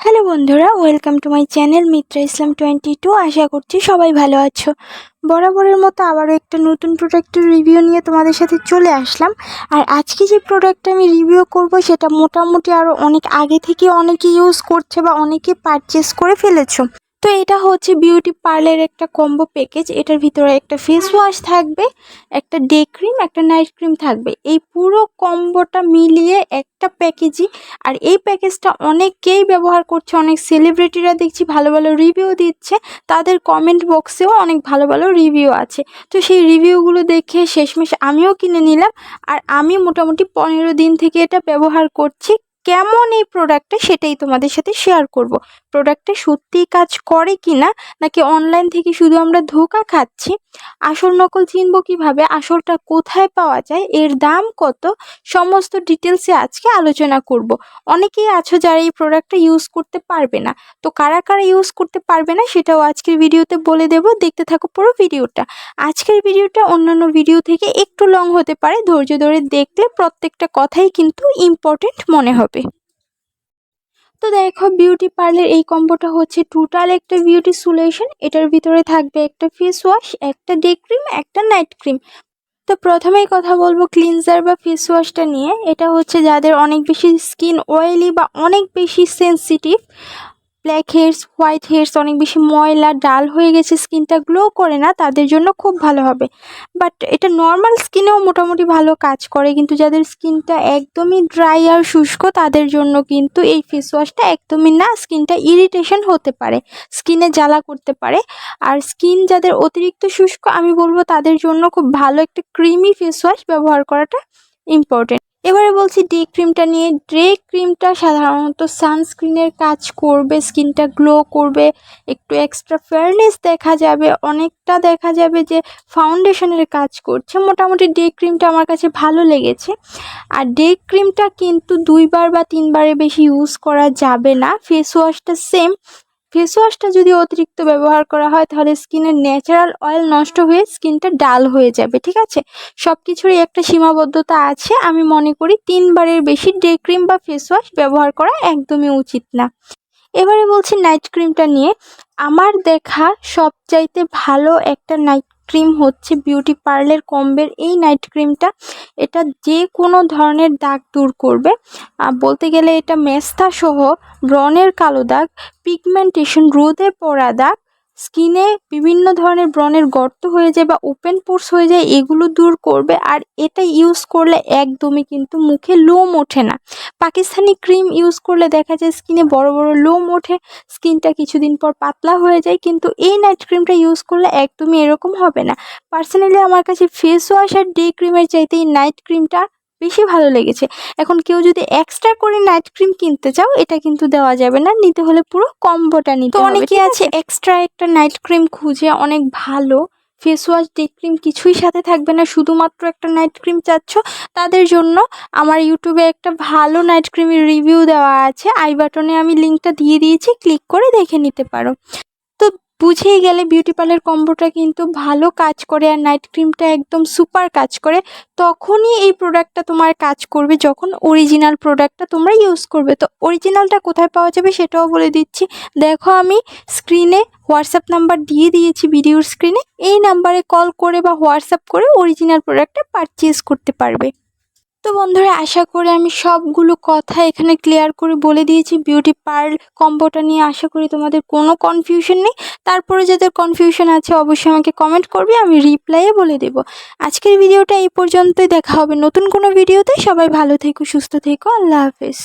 Hello বন্ধুরা welcome to my channel Mitra Islam twenty two আশা করছি সবাই ভালো আছো। বরাবরের মতো আবারও একটা নতুন প্রোডাক্টের রিভিউ নিয়ে তোমাদের সাথে চলে আসলাম। আর আজকে যে প্রোডাক্টটা আমি রিভিউ করব, সেটা মোটামুটি আরও অনেক আগে থেকে অনেকে ইউজ করছে বা অনেকে পারচেস করে ফেলেছো। তো এটা হচ্ছে বিউটি পার্লারের একটা কম্বো প্যাকেজ। এটার ভিতরে একটা ফেস ওয়াশ থাকবে, একটা ডে ক্রিম একটা নাইট ক্রিম থাকবে। এই পুরো কম্বোটা মিলিয়ে একটা প্যাকেজই। আর এই প্যাকেজটা অনেকেই ব্যবহার করছে, অনেক সেলিব্রিটিরা দেখছি ভালো ভালো রিভিউ দিচ্ছে। তাদের কমেন্ট বক্সেও অনেক ভালো ভালো রিভিউ আছে। তো সেই রিভিউগুলো দেখে শেষমেশ আমিও কিনে নিলাম। আর আমি মোটামুটি পনেরো দিন থেকে এটা ব্যবহার করছি। কেমন এই প্রোডাক্টটা সেটাই তোমাদের সাথে শেয়ার করব। প্রোডাক্টটা সত্যিই কাজ করে কি না নাকি অনলাইন থেকে শুধু আমরা ধোকা খাচ্ছি? আসল নকল চিনব কীভাবে? আসলটা কোথায় পাওয়া যায়? এর দাম কত? সমস্ত ডিটেলসে আজকে আলোচনা করব। অনেকেই আছো যারা এই প্রোডাক্টটা ইউজ করতে পারবে না। তো কারা কারা ইউজ করতে পারবে না, সেটাও আজকের ভিডিওতে বলে দেব। দেখতে থাকো পুরো ভিডিওটা। আজকের ভিডিওটা অন্যান্য ভিডিও থেকে একটু লং হতে পারে। ধৈর্য ধরে দেখলে প্রত্যেকটা কথাই কিন্তু ইম্পর্টেন্ট মনে হবে। তো দেখো বিউটি পার্লার এই কম্বোটা হচ্ছে টোটাল একটা বিউটি সলিউশন এটার ভিতরে থাকবে একটা ফেস ওয়াশ একটা ডে ক্রিম একটা নাইট ক্রিম তো প্রথমেই কথা বলব ক্লিনজার বা ফেস ওয়াশটা নিয়ে। এটা হচ্ছে যাদের অনেক বেশি স্কিন অয়েলি বা অনেক বেশি sensitive black hairs white hairs অনেক বেশি ময়লা, ডাল হয়ে গেছে, স্কিনটা গ্লো করে না, তাদের জন্য খুব ভালো হবে। বাট এটা নর্মাল স্কিনেও মোটামুটি ভালো কাজ করে, কিন্তু যাদের স্কিনটা একদমই ড্রাই আর শুষ্ক, তাদের জন্য কিন্তু এই ফেস ওয়াশটা একদমই না, স্কিনটা ইরিটেশন হতে পারে, স্কিনে জ্বালা করতে পারে। আর স্কিন যাদের অতিরিক্ত শুষ্ক, আমি বলব তাদের জন্য খুব ভালো একটা ক্রিমি ফেস ওয়াশ ব্যবহার করাটা ইম্পর্টেন্ট এবারে বলছি ডে ক্রিমটা নিয়ে, ডে ক্রিমটা সাধারণত সানস্ক্রিনের কাজ করবে, স্কিনটা গ্লো করবে, একটু এক্সট্রা ফেয়ারনেস দেখা যাবে, অনেকটা দেখা যাবে যে ফাউন্ডেশনের কাজ করছে। মোটামুটি ডে ক্রিমটা আমার কাছে ভালো লেগেছে। আর ডে ক্রিমটা কিন্তু দুইবার বা তিনবারের বেশি ইউজ করা যাবে না। ফেস ওয়াশটা সেম ফেস ওয়াশটা যদি অতিরিক্ত ব্যবহার করা হয়, তাহলে স্কিনের ন্যাচারাল অয়েল নষ্ট হয়ে স্কিনটা ডাল হয়ে যাবে, ঠিক আছে? সব কিছুরই একটা সীমাবদ্ধতা আছে। আমি মনে করি তিনবারের বেশি ডে ক্রিম বা ফেস ওয়াশ ব্যবহার করা একদমই উচিত না। এবারে বলছি নাইট ক্রিমটা নিয়ে। আমার দেখা সবচাইতে ভালো একটা নাইট ক্রিম হচ্ছে বিউটি পার্লের কম্বের এই নাইট ক্রিমটা এটা যে কোনো ধরনের দাগ দূর করবে। বলতে গেলে এটা মেস্তা সহ ব্রনের কালো দাগ পিগমেন্টেশন রোদে পড়া দাগ স্কিনে বিভিন্ন ধরনের ব্রণের গর্ত হয়ে যায় বা ওপেন পোর্স হয়ে যায়, এগুলো দূর করবে আর এটা ইউজ করলে একদমই কিন্তু মুখে লোম ওঠে না। পাকিস্তানি ক্রিম ইউজ করলে দেখা যায় স্কিনে বড় বড় লোম ওঠে, স্কিনটা কিছুদিন পর পাতলা হয়ে যায়, কিন্তু এই নাইট ক্রিমটা ইউজ করলে একদমই এরকম হবে না। পার্সোনালি আমার কাছে ফেস ওয়াশ আর ডে ক্রিমের চাইতে এই নাইট ক্রিমটা বেশি ভালো লেগেছে। এখন কেউ যদি এক্সট্রা করে নাইট ক্রিম কিনতে চাও এটা কিন্তু দেওয়া যাবে না নিতে হলে পুরো কম্বোটা নিতে হবে অনেকে আছে এক্সট্রা একটা নাইট ক্রিম খুঁজে অনেক ভালো ফেস ওয়াশ ডে ক্রিম কিছুই সাথে থাকবে না শুধুমাত্র একটা নাইট ক্রিম চাচ্ছ তাদের জন্য আমার ইউটিউবে একটা ভালো নাইট ক্রিমের রিভিউ দেওয়া আছে আই বাটনে আমি লিঙ্কটা দিয়ে দিয়েছি ক্লিক করে দেখে নিতে পারো। বুঝেই গেলে বিউটি পার্লার কম্বোটা কিন্তু ভালো কাজ করে আর নাইট ক্রিমটা একদম সুপার কাজ করে। তখনই এই প্রোডাক্টটা তোমার কাজ করবে যখন অরিজিনাল প্রোডাক্টটা তোমরা ইউজ করবে। তো অরিজিনালটা কোথায় পাওয়া যাবে সেটাও বলে দিচ্ছি। দেখো আমি স্ক্রিনে হোয়াটসঅ্যাপ নাম্বার দিয়ে দিয়েছি ভিডিওর স্ক্রিনে এই নাম্বারে কল করে বা হোয়াটসঅ্যাপ করে অরিজিনাল প্রোডাক্টটা পারচেস করতে পারবে। তো বন্ধুরা, আশা করি আমি সবগুলো কথা এখানে ক্লিয়ার করে বলে দিয়েছি। বিউটি পার্ল কম্বোটা নিয়ে আশা করি তোমাদের কোনো কনফিউশন নেই। তারপরে যাদের কনফিউশন আছে, অবশ্যই আমাকে কমেন্ট করবে, আমি রিপ্লাইয়ে বলে দেব। আজকের ভিডিওটা এই পর্যন্তই। দেখা হবে নতুন কোনো ভিডিওতে সবাই ভালো থেকো, সুস্থ থেকো। আল্লাহ হাফেজ।